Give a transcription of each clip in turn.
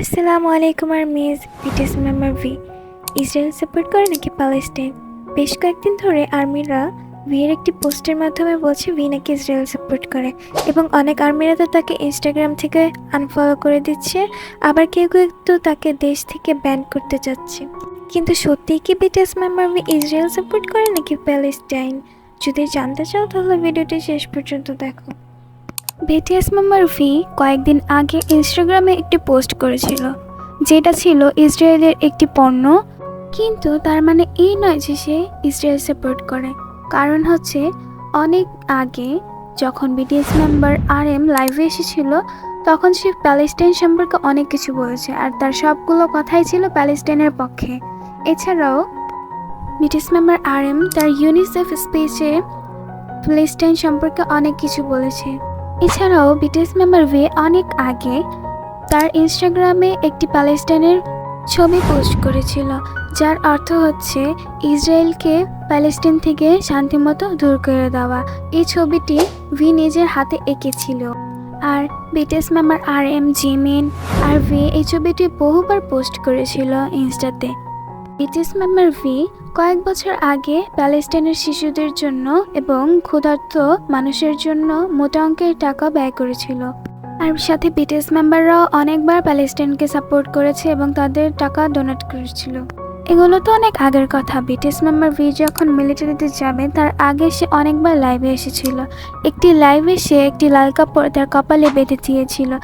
আসসালামু আলাইকুম আর miss BTS member V. Israel support করে নাকি প্যালেস্টাইন বেশ কয়েকদিন ধরে আর্মিরা ভির একটি পোস্টের মাধ্যমে বলছে ভি নাকি ইসরায়েল সাপোর্ট করে এবং অনেক আর্মিরা তো তাকে ইনস্টাগ্রাম থেকে আনফলো করে দিচ্ছে, আবার কেউ কেউ তো তাকে দেশ থেকে ব্যান করতে চাচ্ছে। কিন্তু সত্যিই কি BTS member V Israel support করে নাকি প্যালেস্টাইন যদি জানতে চাও তাহলে ভিডিওটি শেষ পর্যন্ত দেখো। বিটিএস মেম্বার ভি কয়েকদিন আগে ইনস্টাগ্রামে একটি পোস্ট করেছিল, যেটা ছিল ইসরায়েলের একটি পণ্য, কিন্তু তার মানে এই নয় যে সে ইসরায়েল সাপোর্ট করে। কারণ হচ্ছে, অনেক আগে যখন বিটিএস মেম্বার আর এম লাইভে এসেছিল, তখন সে প্যালেস্টাইন সম্পর্কে অনেক কিছু বলেছে, আর তার সবগুলো কথাই ছিল প্যালেস্টাইনের পক্ষে। এছাড়াও বিটিএস মেম্বার আর এম তার ইউনিসেফ স্পেসে প্যালেস্টাইন সম্পর্কে অনেক কিছু বলেছে। এছাড়াও বিটিএস মেম্বার ভে অনেক আগে তার ইনস্টাগ্রামে একটি প্যালেস্টাইনের ছবি পোস্ট করেছিল, যার অর্থ হচ্ছে ইসরায়েলকে প্যালেস্টাইন থেকে শান্তিমতো দূর করে দেওয়া। এই ছবিটি ভি নিজের হাতে এঁকেছিল। আর BTS member R M Jimin আর ভি এই ছবিটি বহুবার পোস্ট করেছিল ইনস্টাতে। বিটিএস মেম্বার ভি কয়েক বছর আগে প্যালেস্টাইনের শিশুদের জন্য এবং ক্ষুধার্ত মানুষের জন্য মোটা অঙ্কের টাকা ব্যয় করেছিল। আর সাথে বিটিএস মেম্বাররাও অনেকবার প্যালেস্টাইনকে সাপোর্ট করেছে এবং তাদের টাকা ডোনেট করেছিল। এগুলো তো অনেক আগের কথা। বিটিএস মেম্বার ভি যখন মিলিটারিতে যাবে, তার আগে সে অনেকবার লাইভে এসেছিল। একটি লাইভে সে একটি লাল কাপড় তার কপালে বেঁধে দিয়েছিল।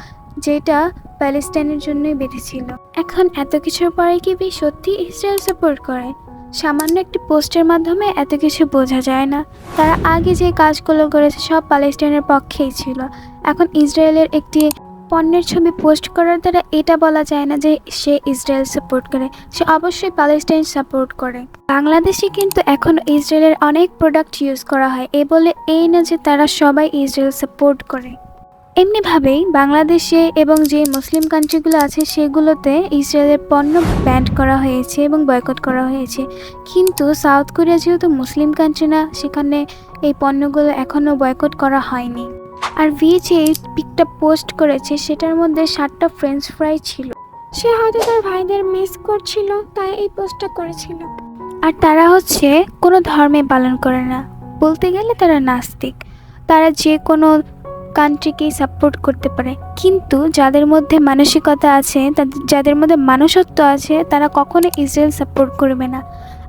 যেটা প্যালেস্টাইনের জন্যই বেঁধেছিল এখন এত কিছুর পরে কি ভি সত্যি ইসরায়েল সাপোর্ট করে? সামান্য একটি পোস্টের মাধ্যমে এত কিছু বোঝা যায় না। তারা আগে যে কাজগুলো করেছে সব প্যালেস্টাইনের পক্ষেই ছিল। এখন ইসরায়েলের একটি পণ্যের ছবি পোস্ট করার দ্বারা এটা বলা যায় না যে সে ইসরায়েল সাপোর্ট করে, সে অবশ্যই প্যালেস্টাইন সাপোর্ট করে। বাংলাদেশে কিন্তু এখন ইসরায়েলের অনেক প্রোডাক্ট ইউজ করা হয়, এ বলে এই না যে তারা সবাই ইসরায়েল সাপোর্ট করে। এমনিভাবেই বাংলাদেশে এবং যে মুসলিম কান্ট্রিগুলো আছে সেগুলোতে ইসরায়েলের পণ্য ব্যান্ড করা হয়েছে এবং বয়কট করা হয়েছে। কিন্তু সাউথ কোরিয়া যেহেতু মুসলিম কান্ট্রি না সেখানে এই পণ্যগুলো এখনও বয়কট করা হয়নি। আর ভি যে পিকটা পোস্ট করেছে সেটার মধ্যে সাতটা ফ্রেঞ্চ ফ্রাই ছিল। সে হয়তো তার ভাইদের মিস করছিল তাই এই পোস্টটা করেছিল। আর তারা হচ্ছে কোনো ধর্মে পালন করে না। বলতে গেলে তারা নাস্তিক। তারা যে কোনো কান্ট্রিকেই সাপোর্ট করতে পারে। কিন্তু যাদের মধ্যে মানসিকতা আছে যাদের মধ্যে মানুষত্ব আছে, তারা কখনো ইসরায়েল সাপোর্ট করবে না।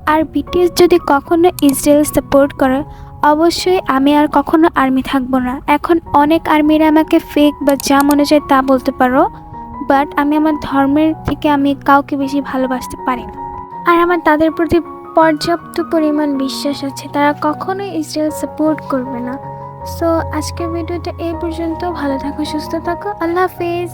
আর বিটিএস যদি কখনো ইসরায়েল সাপোর্ট করে, অবশ্যই আমি আর কখনো আর্মি থাকব না। এখন অনেক আর্মিরা আমাকে ফেক বা যা মনে চায় তা বলতে পারো বাট আমি আমার ধর্মের থেকে আমি কাউকে বেশি ভালোবাসতে পারি না। আর আমার তাদের প্রতি পর্যাপ্ত পরিমাণ বিশ্বাস আছে, তারা কখনোই ইসরায়েল সাপোর্ট করবে না। সো আজকের ভিডিওটা এই পর্যন্ত। ভালো থাকো সুস্থ থাকো। আল্লাহ হাফিজ।